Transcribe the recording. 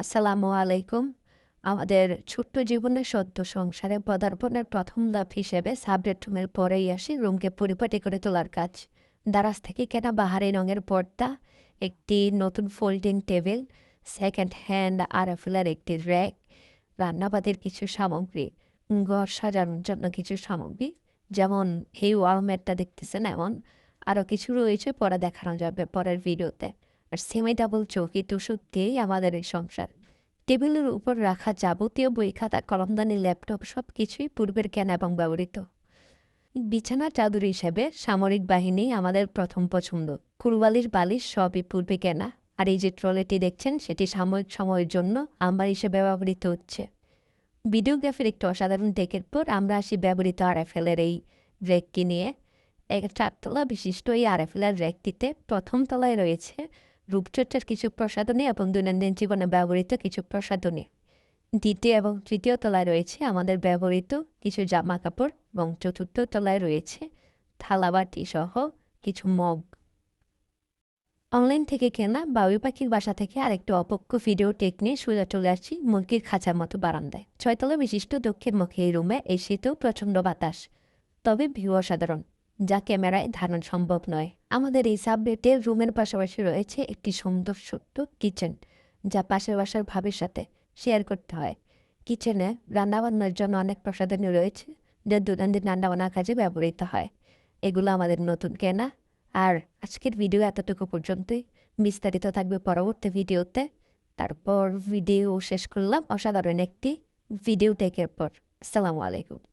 আসসালামু আলাইকুম। আমাদের ছোট্ট জীবনের সদ্য সংসারে পদার্পণের প্রথম ধাপ হিসেবে সাবরেটরুমের পরেই আসি রুমকে পরিপাটি করে তোলার কাজ। দারাজ থেকে কেনা বাহারি রঙের পর্দা, একটি নতুন ফোল্ডিং টেবিল সেকেন্ড হ্যান্ড আরএফএলের একটি র্যাক, রান্নাবাদের কিছু সামগ্রী, ঘর সাজানোর জন্য কিছু সামগ্রী, যেমন এই ওয়ালমেটটা দেখতেছেন এমন। আরও কিছু রয়েছে, পরে দেখানো যাবে পরের ভিডিওতে। আর সেমি ডাবল চৌকি টুসুক দিয়েই আমাদের এই সংসার। টেবিলের উপর রাখা যাবতীয় বই খাতা কলমদানি, ল্যাপটপ সব কিছুই পূর্বের কেনা এবং ব্যবহৃত। বিছানা চাদর হিসেবে সামরিক বাহিনী আমাদের প্রথম পছন্দ। কুরবালির বালিশ সবই পূর্বে কেনা, আর এই যে ট্রলেটি দেখছেন, সেটি সাময়িক সময়ের জন্য আমার হিসেবে ব্যবহৃত হচ্ছে। ভিডিওগ্রাফির একটু অসাধারণ টেকের পর আমরা আসি ব্যবহৃত আরএফএলের এই রেকটি নিয়ে। এক চারতলা বিশিষ্ট এই আরএফএলের রেকটিতে প্রথম তলায় রয়েছে রূপচর্চার কিছু প্রসাধনী এবং দৈনন্দিন জীবনে ব্যবহৃত কিছু প্রসাধনী। দ্বিতীয় এবং তৃতীয় তলায় রয়েছে আমাদের ব্যবহৃত কিছু জামা কাপড় এবং চতুর্থ তলায় রয়েছে থালাবাটি সহ কিছু মগ। অনলাইন থেকে কেনা বাবুই পাখির বাসা থেকে আরেকটু অপক্ষ ভিডিও টেক নিয়ে সোজা চলে আসছি মুরগির খাঁচার মতো বারান্দায়। ছয়তলা বিশিষ্ট দক্ষিণ মুখে এই রুমে এই শীতেও প্রচণ্ড বাতাস। তবে ভিউ অসাধারণ। যা ক্যামেরায় ধারণ সম্ভব নয়। আমাদের এই সাবলেটের রুমের পাশাপাশি রয়েছে একটি সুন্দর ছোট্ট কিচেন, যা পাশের বাসার ভাবের সাথে শেয়ার করতে হয়। কিচেনে রান্নাবান্নার জন্য অনেক প্রসাধনী রয়েছে, যা দৈনন্দিন রান্নাবান্নার কাজে ব্যবহৃত হয়। এগুলো আমাদের নতুন কেনা। আর আজকের ভিডিও এতটুকু পর্যন্তই। বিস্তারিত থাকবে পরবর্তী ভিডিওতে। তারপর ভিডিও শেষ করলাম। অসাধারণ একটি ভিডিও টেকের পর। আসসালামু আলাইকুম।